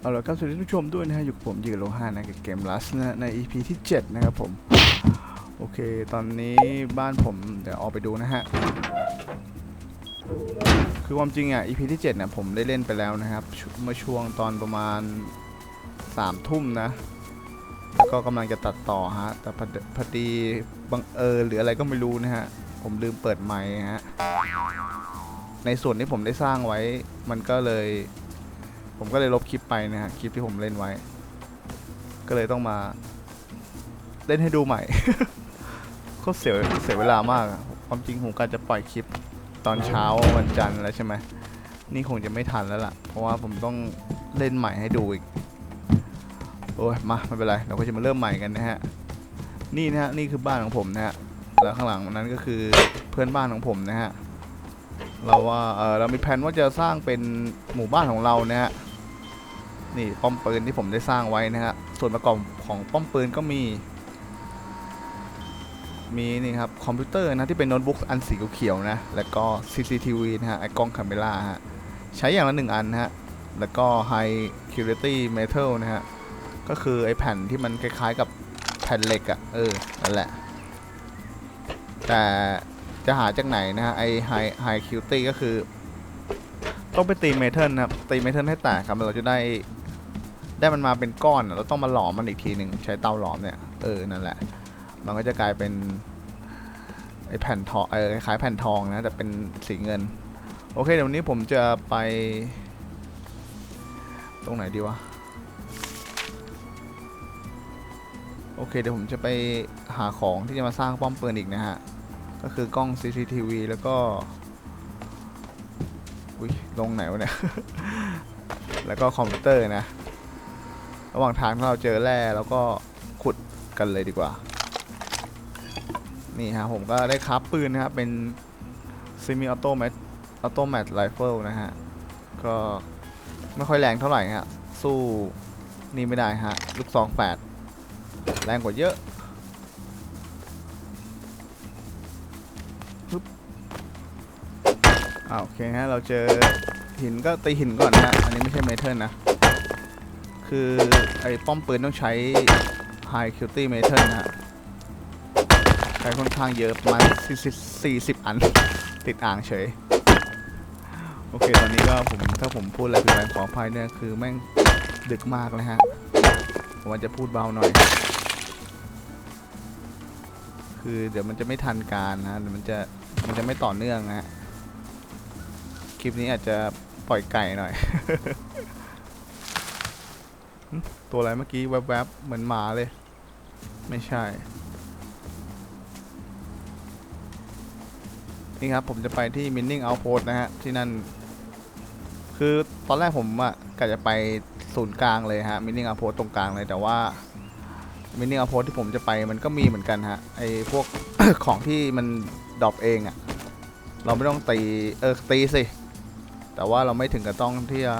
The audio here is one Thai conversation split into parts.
เอาละครับสวัสดีท่านผู้ชมด้วยนะฮะอยู่กับผมยิงโลหะนะกับเกมลัสนะใน EP ที่ 7 นะครับผม โอเค ตอนนี้บ้านผมเดี๋ยวออกไปดูนะฮะ คือความจริงอะ EP ที่ 7 เนี่ย ผมได้เล่นไปแล้วนะครับ เมื่อช่วงตอนประมาณ3ทุ่มนะ ก็กำลังจะตัดต่อฮะ แต่พอดพอดีบังเอิญหรืออะไรก็ไม่รู้นะฮะ ผมลืมเปิดไมค์ฮะ ในส่วนที่ผมได้สร้างไว้มันก็เลย ผมก็เลยลบคลิปไปนะฮะคลิปที่ผมเล่นไว้ ก็เลยต้องมา เล่นให้ดูใหม่ ก็เสียเสียเวลามากอะความจริงผมก็จะปล่อยคลิปตอนเช้าวันจันทร์แล้วใช่ไหมนี่คงจะไม่ทันแล้วล่ะ เพราะว่าผมต้องเล่นใหม่ให้ดูอีก โอ้ยมาไม่เป็นไร เราก็จะมาเริ่มใหม่กันนะฮะ นี่นะฮะ นี่คือบ้านของผมนะฮะ แล้วข้างหลังนั้นก็คือเพื่อนบ้านของผมนะฮะ เราว่า เออเรามีแผนว่าจะสร้างเป็นหมู่บ้านของเรานะฮะ นี่ป้อมปืนที่ผมได้สร้างไว้นะฮะส่วนประกอบของป้อมปืนก็มี มีนี่ครับคอมพิวเตอร์นะที่เป็นโน้ตบุ๊กอันสีเขียวนะ แล้วก็ CCTV นะฮะไอกล้องคาเมล่าฮะใช้อย่างละหนึ่งอันนะฮะแล้วก็ High Quality Metal นะฮะก็คือไอแผ่นที่มันคล้ายๆกับแผ่นเหล็กอะ่ะเออนั่นแหละ แต่จะหาจากไหนนะฮะไอ High High Quality ก็คือ ต้องไปตีเมทัลนะครับตีเมทัลให้แตกครับเราจะได้ ได้มันมาเป็นก้อนเราต้องมาหลอมมันอีกทีหนึ่งใช้เตาหลอมเนี่ยเออนั่นแหละ มันก็จะกลายเป็นไอแผ่นทองเออคล้ายแผ่นทองนะแต่เป็นสีเงิน โอเคเดี๋ยววันนี้ผมจะไป ตรงไหนดีวะโอเคเดี๋ยวผมจะไปหาของที่จะมาสร้างป้อมปืนอีกนะฮะ ก็คือกล้อง CCTV แล้วก็ อุ้ยลงไหนวะเนี่ย แล้วก็คอมพิวเตอร์นะ ระหว่างทางถ้าเราเจอแร่แล้วก็ขุดกันเลยดีกว่า นี่ฮะผมก็ได้คราฟปืนนะครับ เป็น semi automat automat rifle นะฮะ ก็ไม่ค่อยแรงเท่าไหร่ฮะ สู้นี่ไม่ได้ฮะ ลูกซองแปดแรงกว่าเยอะปึ๊บอ่าโอเคฮะ เราเจอหินก็ตีหินก่อนนะฮะอันนี้ไม่ใช่เมทัลนะ คือไอ้ป้อมปืนต้องใช้ High Quality Metal นะฮะ ใช้ค่อนข้างเยอะประมาณ40 อัน ติดอ่างเฉย โอเค ตอนนี้ก็ผมถ้าผมพูดอะไรผิดไปขออภัยเนี่ยคือแม่งดึกมากเลยฮะ ผมจะพูดเบาหน่อย คือเดี๋ยวมันจะไม่ทันการนะเดี๋ยวมันจะมันจะไม่ต่อเนื่องนะฮะคลิปนี้อาจจะปล่อยไก่หน่อย ตัวอะไรเมื่อกี้แวบๆเหมือนหมาเลย ไม่ใช่ นี่ครับผมจะไปที่ Mining Outpost นะฮะ ที่นั่น คือตอนแรกผมอะกะจะไปศูนย์กลางเลยฮะ Mining Outpost ตรงกลางเลยแต่ว่า Mining Outpost ที่ผมจะไปมันก็มีเหมือนกันฮะ ไอพวก ของที่มันดรอปเองอะเราไม่ต้องตี เออตีสิ แต่ว่าเราไม่ถึงกับต้องที่จะ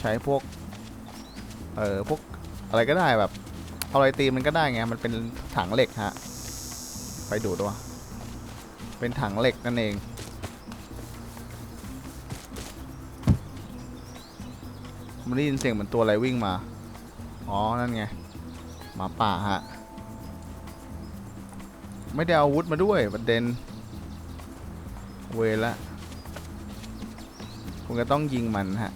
ใช้พวก เออพวกอะไรก็ได้แบบเอาอะไรตีมันก็ได้ไงมันเป็นถังเหล็กฮะไปดูดวยเป็นถังเหล็กนั่นเอง มันได้ยินเสียงเหมือนตัวอะไรวิ่งมา อ๋อ นั่นไงหมาป่าฮะ ไม่ได้เอาอาวุธมาด้วยประเด็น เวละคุณก็ต้องยิงมันฮะ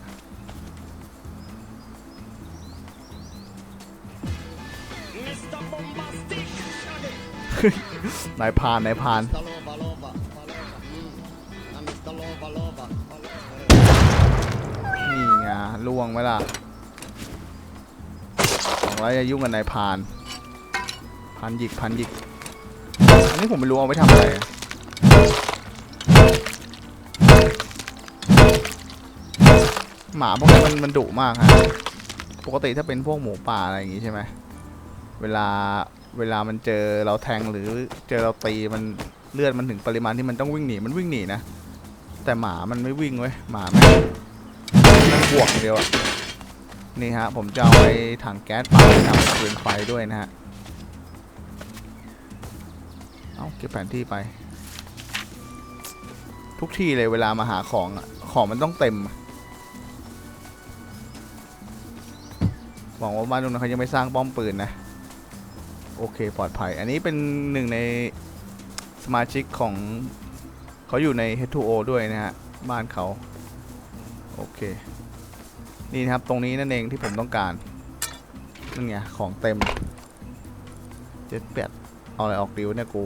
นายพานนายพานนี่ไงล่วงไหมล่ะบอกแล้วอย่ายุ่งกับนายพาน พันหยิกพันหยิก อันนี้ผมไม่รู้เอาไปทำอะไรหมาพวกนี้มันมันดุมากฮะ ปกติถ้าเป็นพวกหมูป่าอะไรอย่างงี้ใช่ไหม เวลา เวลามันเจอเราแทงหรือเจอเราตีมันเลือดมันถึงปริมาณที่มันต้องวิ่งหนีมันวิ่งหนีนะ แต่หมามันไม่วิ่งเว้ยหมาแม่งนั่งบวกเดียวนี่ฮะผมจะเอาไว้ถังแก๊สไปทำปืนไฟด้วยนะฮะเอาเก็บแผนที่ไป ทุกที่เลยเวลามาหาของอะของมันต้องเต็มหวังว่าบ้านตรงนั้นเขายังไม่สร้างป้อมปืนนะ โอเคปลอดภัย อันนี้เป็นหนึ่งในสมาชิกของเขาอยู่ใน H2O ด้วยนะฮะ บ้านเขาโอเค นี่นะครับตรงนี้นั่นเองที่ผมต้องการนั่นไงของเต็มเจ็ดแปดเอาอะไรออกดิวเนี่ยกู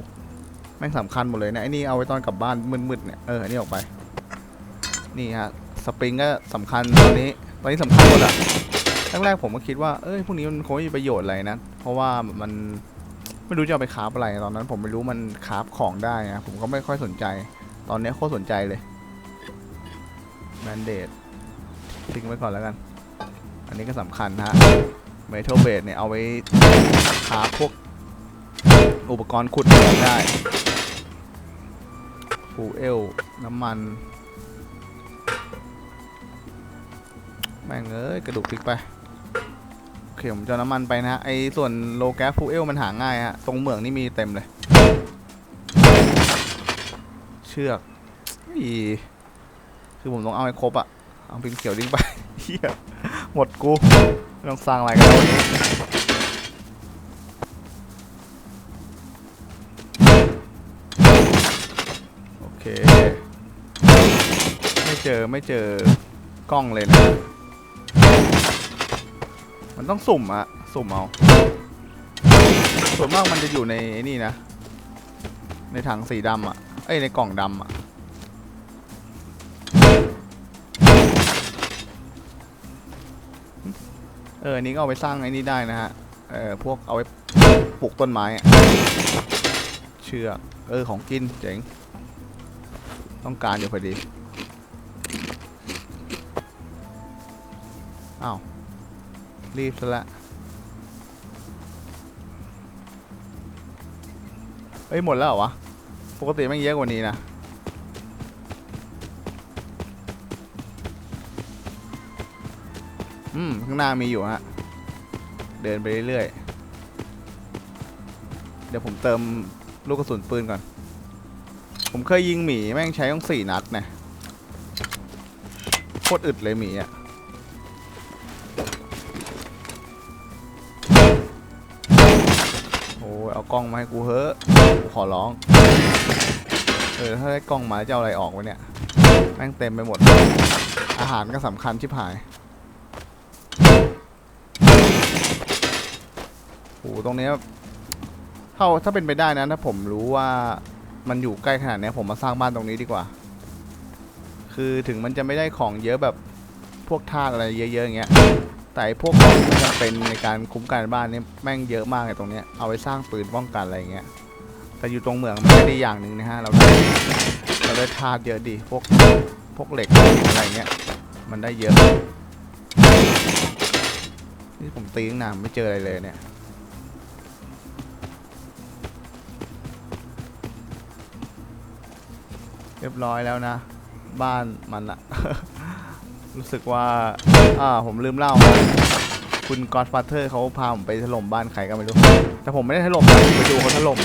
แม่งสำคัญหมดเลยนะไอ้นี่เอาไว้ตอนกลับบ้านมืดๆเนี่ยเอออันนี้ออกไปนี่ฮะสปริงก็สำคัญตอนนี้ตอนนี้สำคัญหมดอะแรกๆผมก็คิดว่าเอ้ยพวกนี้มันคงไม่มีประโยชน์อะไรนะ ราะว่ามันไม่รู้จะเอาไปคาฟอะไรตอนนั้น ผมไม่รู้มันคาฟของได้นะผมก็ไม่ค่อยสนใจ ตอนนี้โคตรสนใจเลยแมนเดตทิ้งไว้ก่อนแล้วกัน อันนี้ก็สำคัญฮะเมทัลเบดเนี่ยเอาไว้คาฟพวกอุปกรณ์ขุดเหมืองได้ฟูเอลน้ำมันแม่งเอ้ยกระดูกพลิกไป ผมจะเอน้ำมันไปนะฮะ ไอ้ส่วนโลแกสฟูเอลมันหาง่ายฮะ ตรงเหมืองนี่มีเต็มเลย เชือกอีคือผมต้องเอาให้ครบอะเอาพิมพ์เขียวดิ้งไปเฮียหมดกูต้องสร้างอะไรกันโอเค ไม่เจอไม่เจอกล้องเลยนะ มันต้องสุ่มอะสุ่มเอาส่วนมากมันจะอยู่ในไอ้นี่นะ ในถังสีดำอะเอ้ยในกล่องดำอะเออนนี้ก็เอาไปสร้างไอ้นี่ได้นะฮะ เออพวกเอาไว้ปลูกต้นไม้อะเชือกเออของกินเจ๋ง ต้องการอยู่พอดี รีบซะละเอ้ยหมดแล้วเหรอวะ ปกติแม่งเยอะกว่านี้นะ อืม ข้างหน้ามีอยู่ฮะ เดินไปเรื่อยๆ เดี๋ยวผมเติมลูกกระสุนปืนก่อน ผมเคยยิงหมีแม่งใช้ต้องสี่นัดนะโคตรอึดเลยหมีอะ เอากล้องมาให้กูเฮ้อะกูขอร้อง เออถ้าได้กล้องมาจะเอาอะไรออกวะเนี่ย แม่งเต็มไปหมด อาหารก็สำคัญชิบหายโอ้ตรงเนี้ยถ้าถ้าเป็นไปได้นะถ้าผมรู้ว่ามันอยู่ใกล้ขนาดเนี้ยผมมาสร้างบ้านตรงนี้ดีกว่า คือถึงมันจะไม่ได้ของเยอะแบบพวกธาตุอะไรเยอะๆอย่างเงี้ย แต่พวกของที่จำเป็นในการคุ้มกันบ้านนี่แม่งเยอะมากเลยตรงเนี้ยเอาไว้สร้างปืนป้องกันอะไรเงี้ยแต่อยู่ตรงเหมืองมันได้ดีอย่างหนึ่งนะฮะเราได้เราได้ธาตุเยอะดีพวกพวกเหล็กอะไรเงี้ยมันได้เยอะนี่ผมตีตั้งนานไม่เจออะไรเลยเนี่ยเรียบร้อยแล้วนะ บ้านมันอะ รู้สึกว่า อ่า ผมลืมเล่า คุณกอดฟาเธอร์เขาพาผมไปถล่มบ้านใครก็ไม่รู้ แต่ผมไม่ได้ถล่มนะผมไปดูเขาถล่ม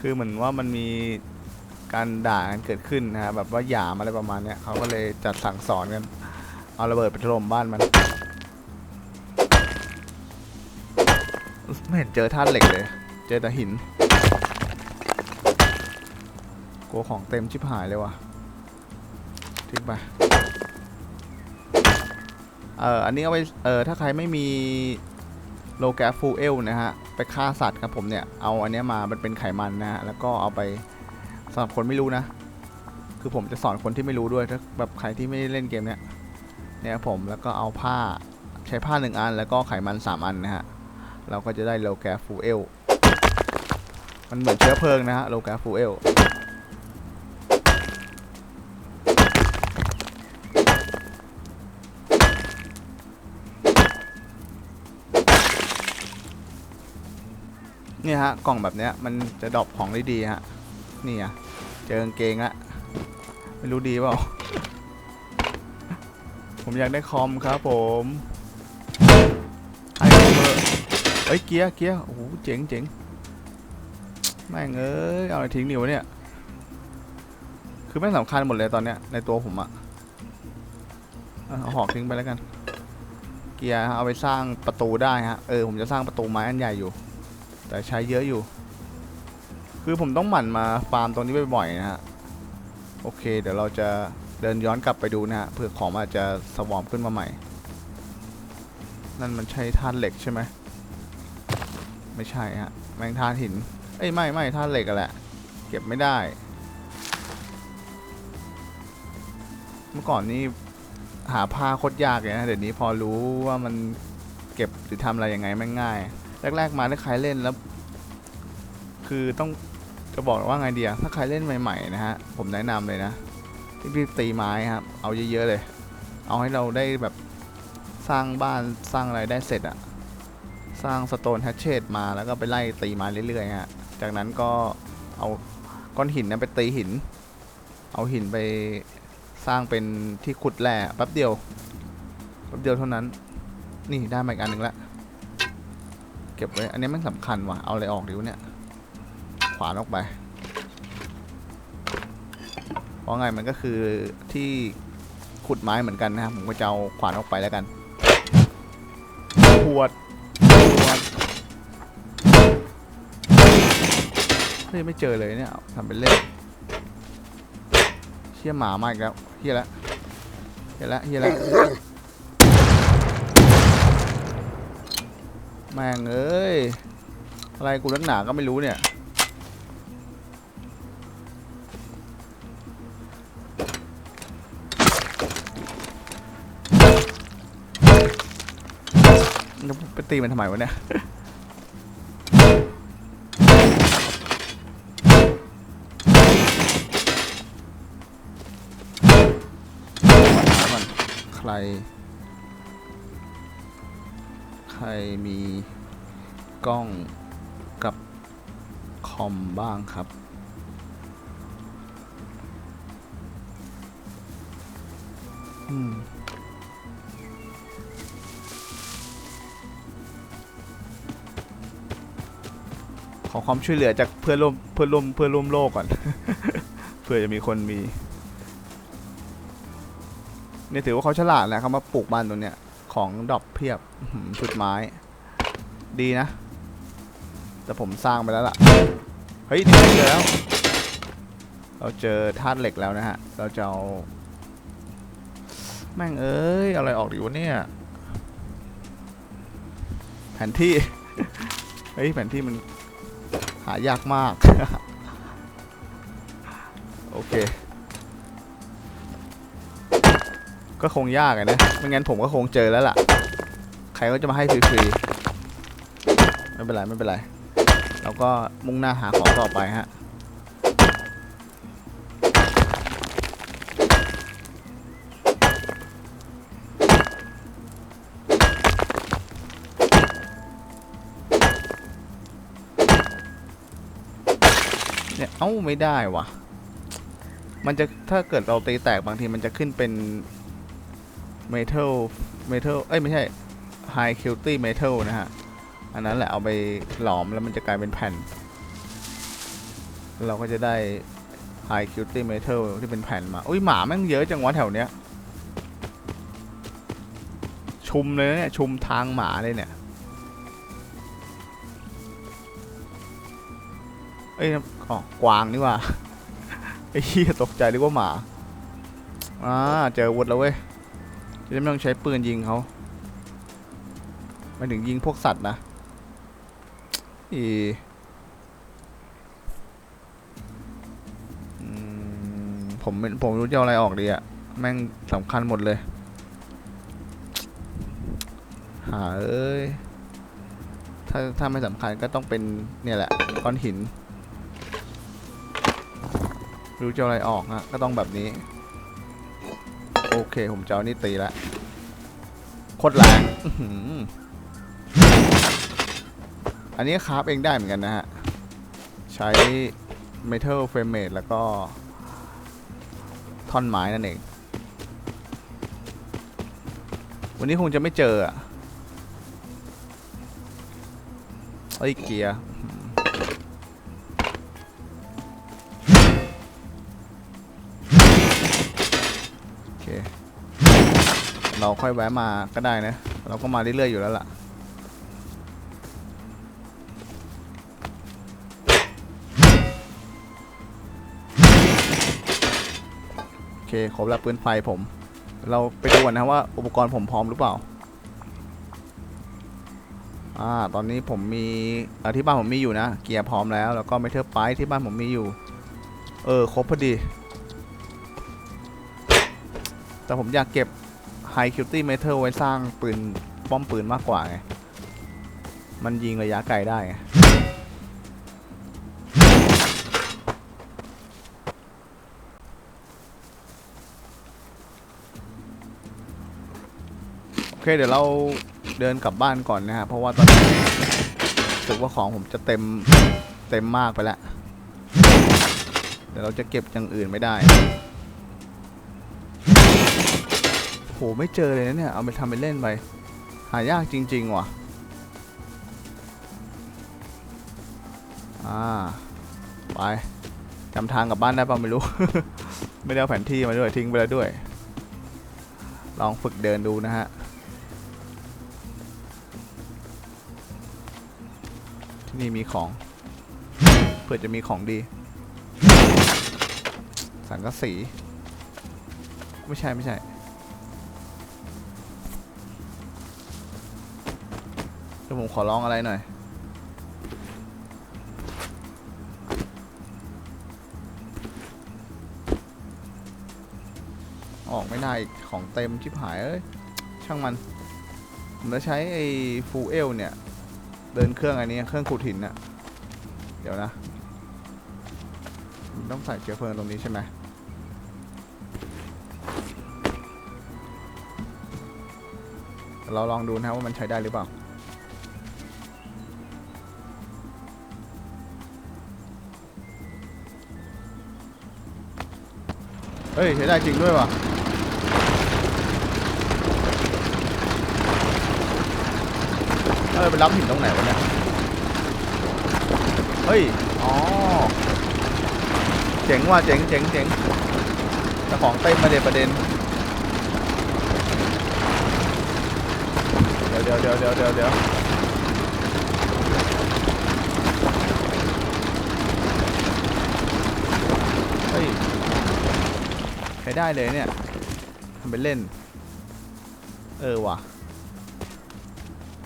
คือเหมือนว่ามันมีการด่ากันเกิดขึ้นนะฮะแบบว่าหยามอะไรประมาณเนี้ยเขาก็เลยจัดสั่งสอนกัน เอาระเบิดไปถล่มบ้านมัน ไม่เห็นเจอท่าตุเหล็กเลย เจอแต่หินกลัวของเต็มชิบหายเลยว่ะทิ้งไป เอ่ออันนี้เอาไปเอ่อถ้าใครไม่มีโลแกฟฟูเอลนะฮะไปฆ่าสัตว์ครับผมเนี่ยเอาอันนี้มามันเป็นไขมันนะฮะแล้วก็เอาไปสำหรับคนไม่รู้นะ คือผมจะสอนคนที่ไม่รู้ด้วยถ้าแบบใครที่ไม่ได้เล่นเกมเนี้ยเนี่ยผมแล้วก็เอาผ้าใช้ผ้าหนึ่งอัน แล้วก็ไขมันสามอันนะฮะเราก็จะได้โลแกฟูเอลมันเหมือนเชื้อเพลิงนะฮะโลแกฟูเอล นี่ฮะกล่องแบบเนี้ยมันจะดรอปของได้ดีฮะนี่อะเจอกางเกงละไม่รู้ดีเปล่าผมอยากได้คอมครับผมให้ผมเถอะเอ้ยเกียร์เกียร์โอ้โหเจ๋งเจ๋งแม่งเอ้ยเอาอะไรทิ้งนิวเนี่ย คือแม่งสำคัญหมดเลยตอนเนี้ยในตัวผมอะเอาหอกทิ้งไปแล้วกัน เกียร์เอาไปสร้างประตูได้ฮะเออผมจะสร้างประตูไม้อันใหญ่อยู่ แต่ใช้เยอะอยู่ คือผมต้องหมั่นมาฟาร์มตรงนี้บ่อยๆนะฮะ โอเค เดี๋ยวเราจะเดินย้อนกลับไปดูนะฮะเผื่อของอาจจะสวอมขึ้นมาใหม่ นั่นมันใช่ธาตุเหล็กใช่ไหมไม่ใช่ฮะ แมงธาตุหิน เอ้ยไม่ไม่ธาตุเหล็กอะแหละ เก็บไม่ได้ เมื่อก่อนนี่หาผ้าโคตรยากเลยนะ เดี๋ยวนี้พอรู้ว่ามันเก็บหรือทำอะไรยังไงแม่งง่าย แรกๆมาถ้าใครเล่นแล้ว คือต้องจะบอกว่าไงเดียถ้าใครเล่นใหม่ๆนะฮะผมแนะนำเลยนะรีบๆตีไม้ครับ เอาเยอะๆเลย เอาให้เราได้แบบสร้างบ้านสร้างอะไรได้เสร็จอะสร้างสโตนแฮชเชตมาแล้วก็ไปไล่ตีไม้เรื่อยๆฮะจากนั้นก็เอาก้อนหินนั้นไปตีหิน เอาหินไปสร้างเป็นที่ขุดแร่แป๊บเดียวแป๊บเดียวเท่านั้น นี่ได้มาอีกอันหนึ่งละ ก็บไว้ อันนี้มันสำคัญว่ะ เอาอะไรออกดิวเนี่ย ขวานออกไป เพราะไงมันก็คือที่ขุดไม้เหมือนกันนะครับ ผมก็จะเอาขวานออกไปแล้วกันขวดขวดเฮ้ยไม่เจอเลยเนี่ยทำเป็นเล่นเชี่ยหมามาอีกแล้วเฮียละเฮียละเฮียละ แม่งเอ้ย อะไรกูนักหนาก็ไม่รู้เนี่ยแล้วไปตีมันทำไมวะเนี่ยใคร รมีกล้องกับคอมบ้างครับ อืมขอความช่วยเหลือจากเพื่อนร่วมเพื่อนร่วมเพื่อนร่วมโลกก่อน เพื่อจะมีคนมีเนี่ยถือว่าเขาฉลาดนะเขามาปลูกบ้านตรงเนี้ย ของดรอกเพียบชุดไม้ ดีนะ แต่ผมสร้างไปแล้วล่ะ เฮ้ยนี่เจอแล้ว เราเจอธาตุเหล็กแล้วนะฮะ เราจะเอาแม่งเอ้ยอาอะไรออกดีวะเนี่ย แผนที่ เฮ้ย แผนที่มันหายากมาก โอเค ก็คงยากอะนะไม่งั้นผมก็คงเจอแล้วล่ะ ใครก็จะมาให้ฟรีๆไม่เป็นไรไม่เป็นไรเราก็มุ่งหน้าหาของต่อไปฮะเนี่ยเอ้าไม่ได้วะมันจะถ้าเกิดเราตีแตกบางทีมันจะขึ้นเป็น metal metal เอ้ย ไม่ใช่ high quality metal นะฮะ อันนั้นแหละเอาไปหลอมแล้วมันจะกลายเป็นแผ่น เราก็จะได้ high quality metal ที่เป็นแผ่นมา อุ้ยหมาแม่งเยอะจังวะแถวเนี้ย ชุมเลยเนี่ย ชุมทางหมาเลยเนี่ย เอ้ยอ๋อกวางนี่ว่าไอ้เหี้ยตกใจนึกว่าหมา อ่า เจออาวุธแล้วเว้ย จะได้ไม่ต้องใช้ปืนยิงเขาหมายถึงยิงพวกสัตว์นะอีอผมผมรู้จะเอาอะไรออกดีอะแม่งสำคัญหมดเลย หาเอ้ย ถ้าถ้าไม่สำคัญก็ต้องเป็นเนี่ยแหละก้อนหิน รู้จะอาอะไรออกฮะก็ต้องแบบนี้ โอเค ผมจะเอานี่ตีละโคตรแรงอันนี้คราฟเองได้เหมือนกันนะฮะ ใช้ Metal Frame แล้วก็ ท่อนไม้นั่นเอง วันนี้คงจะไม่เจออะเอ้เกียร์ เราค่อยแวะมาก็ได้นะ เราก็มาเรื่อยๆอยู่แล้วล่ะ โอเคครบแล้วปืนไฟผม เราไปดูกันนะว่าอุปกรณ์ผมพร้อมหรือเปล่าอ่าตอนนี้ผมมีอ่อที่บ้านผมมีอยู่นะ เกียร์พร้อมแล้ว แล้วก็เมทัลไพที่บ้านผมมีอยู่ เออ ครบพอดี แต่ผมอยากเก็บ High Cutie Metal ไว้สร้างปืนป้อมปืนมากกว่าไง มันยิงระยะไกลได้ไงโอเคเดี๋ยวเราเดินกลับบ้านก่อนนะฮะ เพราะว่าตอนนี้รู้สึกว่าของผมจะเต็มเต็มมากไปแล้ว เดี๋ยวเราจะเก็บอย่างอื่นไม่ได้ โหไม่เจอเลยนะเนี่ย เอาไปทำไปเล่นไป หายากจริง ๆ ว่ะ อ่า ไปจำทางกลับบ้านได้ป่ะไม่รู้ ไม่ได้เอาแผนที่มาด้วยทิ้งไปแล้วด้วย ลองฝึกเดินดูนะฮะ ที่นี่มีของ เพื่อจะมีของดี สังกะสี ไม่ใช่ไม่ใช่ ยวผมขอลองอะไรหน่อย ออกไม่ได้ของเต็มชิบหายเอ้ย ช่างมัน ผมจะใช้ไอ้ฟูเอลเนี่ย เดินเครื่องอันนี้เครื่องขูดหินน่ะ เดี๋ยวนะ ต้องใส่เชื้อเพลิงตรงนี้ใช่ไหมเราลองดูนะว่ามันใช้ได้หรือเปล่า เฮ้ยใช้ได้จริงด้วยว่ะเออไปรับหินตรงไหนวะเนี่ย เฮ้ย อ๋อ เจ๋งว่ะเจ๋งเจ๋งเจ๋งแต่ของเต็มมาเด็ดประเด็น เดี๋ยวเดี๋ยวเดี๋ยวเดี๋ยวเดี๋ยวเดี๋ยวเฮ้ย ใช้ได้เลยเนี่ยทำเป็นเล่น เออว่ะ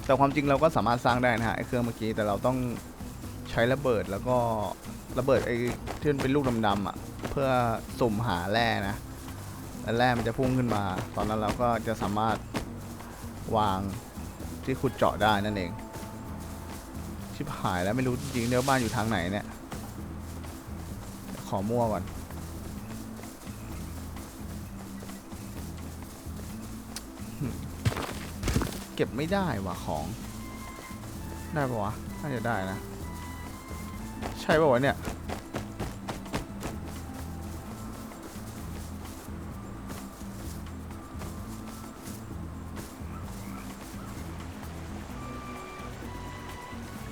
แต่ความจริงเราก็สามารถสร้างได้นะฮะไอ้เครื่องเมื่อกี้แต่เราต้องใช้ระเบิดแล้วก็ระเบิดไอ้ที่มันเป็นลูกดำๆอะ เพื่อสุ่มหาแร่นะแล้วแร่มันจะพุ่งขึ้นมา ตอนนั้นเราก็จะสามารถวางที่ขุดเจาะได้นั่นเอง ชิบหายแล้วไม่รู้จริงๆเดี๋ยวบ้านอยู่ทางไหนเนี่ย ขอมั่วก่อน เก็บไม่ได้ว่ะของ ได้ปะวะ น่าจะได้นะ ใช่ปะวะเนี่ย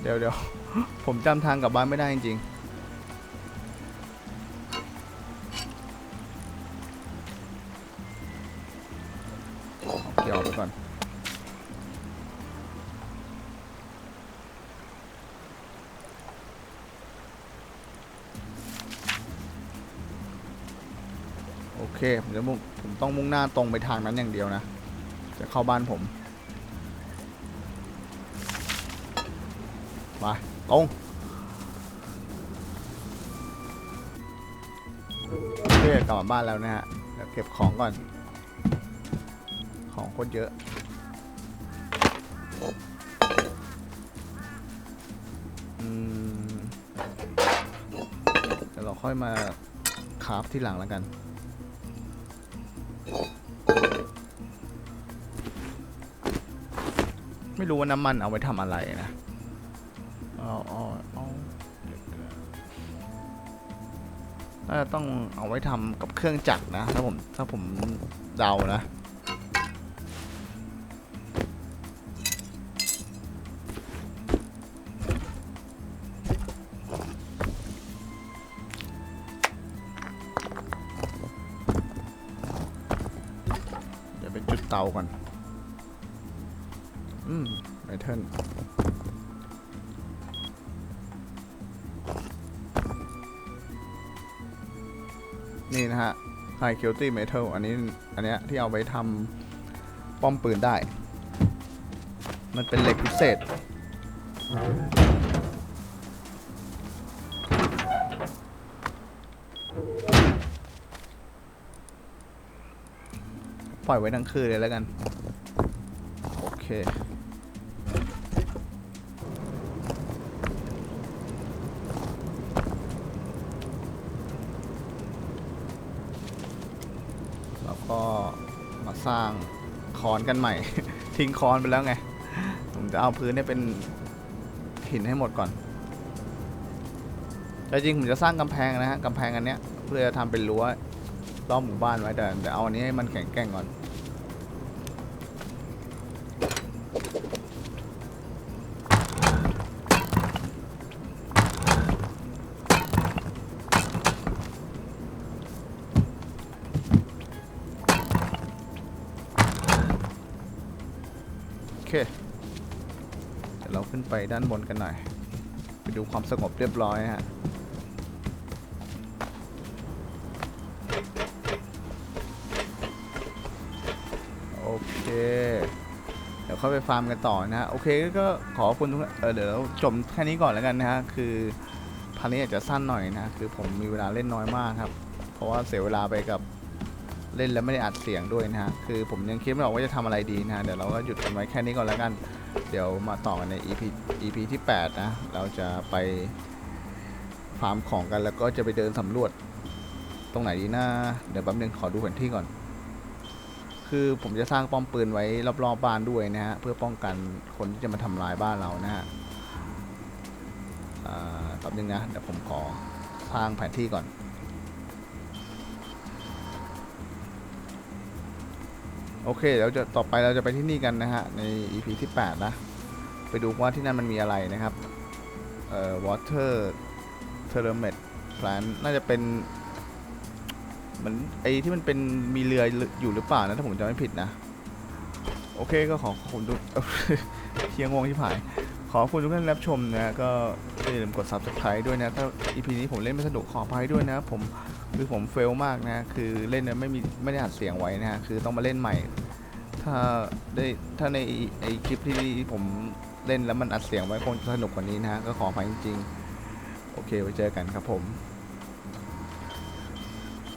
เดี๋ยวเดี๋ยวผมจำทางกลับบ้านไม่ได้จริงๆเอาเกี่ยวไปก่อน เคผมจะมุ่งผมต้องมุ่งหน้าตรงไปทางนั้นอย่างเดียวนะ จะเข้าบ้านผมมาตรงโอเคกลับมาบ้านแล้วนะฮะเดี๋ยวเก็บของก่อน ของโคตรเยอะอืมเดี๋ยวเราค่อยมาคราฟที่หลังแล้วกัน ไม่รู้ว่าน้ำมันเอาไว้ทำอะไรนะเอาเอาเอาน่าจะต้องเอาไว้ทำกับเครื่องจักรนะ ถ้าผมถ้าผมเดานะเดี๋ยวไปจุดเตาก่อน นี่นะฮะ High Quality Metal อันนี้ อันเนี้ยที่เอาไว้ทำป้อมปืนได้ มันเป็นเหล็กพิเศษ ปล่อยไว้ทั้งคืนเลยแล้วกัน โอเค กันใหม่ ทิ้งคอนไปแล้วไง ผมจะเอาพื้นให้เป็นหินให้หมดก่อนแต่จริงผมจะสร้างกำแพงนะฮะกำแพงอันเนี้ยเพื่อจะทำเป็นรั้วรอบหมู่บ้านไว้แต่แต่เอาอันนี้ให้มันแข็งแกร่งก่อน ด้านบนกันหน่อย ไปดูความสงบเรียบร้อยฮะโอเค เดี๋ยวเข้าไปฟาร์มกันต่อนะฮะ โอเคก็ขอคุณทุกเออเดี๋ยวเราจบแค่นี้ก่อนแล้วกันนะฮะ คือพันนี้อาจจะสั้นหน่อยนะ คือผมมีเวลาเล่นน้อยมากครับ เพราะว่าเสียเวลาไปกับเล่นแล้วไม่ได้อัดเสียงด้วยนะฮะ คือผมยังคิดไม่ออกว่าจะทำอะไรดีนะฮะ เดี๋ยวเราก็หยุดกันไว้แค่นี้ก่อนแล้วกัน เดี๋ยวมาต่อกันใน EP EP ที่ 8 นะ เราจะไปฟาร์มของกันแล้วก็จะไปเดินสำรวจ ตรงไหนดีนะ เดี๋ยวแป๊บนึงขอดูแผนที่ก่อน คือผมจะสร้างป้อมปืนไว้รอบๆบ้านด้วยนะฮะ เพื่อป้องกันคนที่จะมาทำลายบ้านเรานะฮะแป๊บนึงนะ เดี๋ยวผมขอสร้างแผนที่ก่อน โอเคเดี๋ยวจะต่อไปเราจะไปที่นี่กันนะฮะ ใน EP ที่ 8 นะ ไปดูว่าที่นั่นมันมีอะไรนะครับ เอ่อ water t e r m e t plant น่าจะเป็นเหมือนไอ้ที่มันเป็นมีเรืออยู่หรือเปล่านะ ถ้าผมจำไม่ผิดนะ โอเคก็ขอขอบคุณทุกเทียงวงที่ผ่านขอบคุณทุกท่านรับชมนะ ก็อย่าลืมกด subscribe ด้วยนะ ถ้า EP นี้ผมเล่นไม่สนุกขออภัยด้วยนะผม คือผมเฟลมากนะ คือเล่นเนี่ยไม่มีไม่ได้อัดเสียงไว้นะฮะ คือต้องมาเล่นใหม่ ถ้าได้ถ้าในไอคลิปที่ผมเล่นแล้วมันอัดเสียงไว้คงสนุกกว่านี้นะฮะ ก็ขออภัยจริงๆ โอเคไว้เจอกันครับผม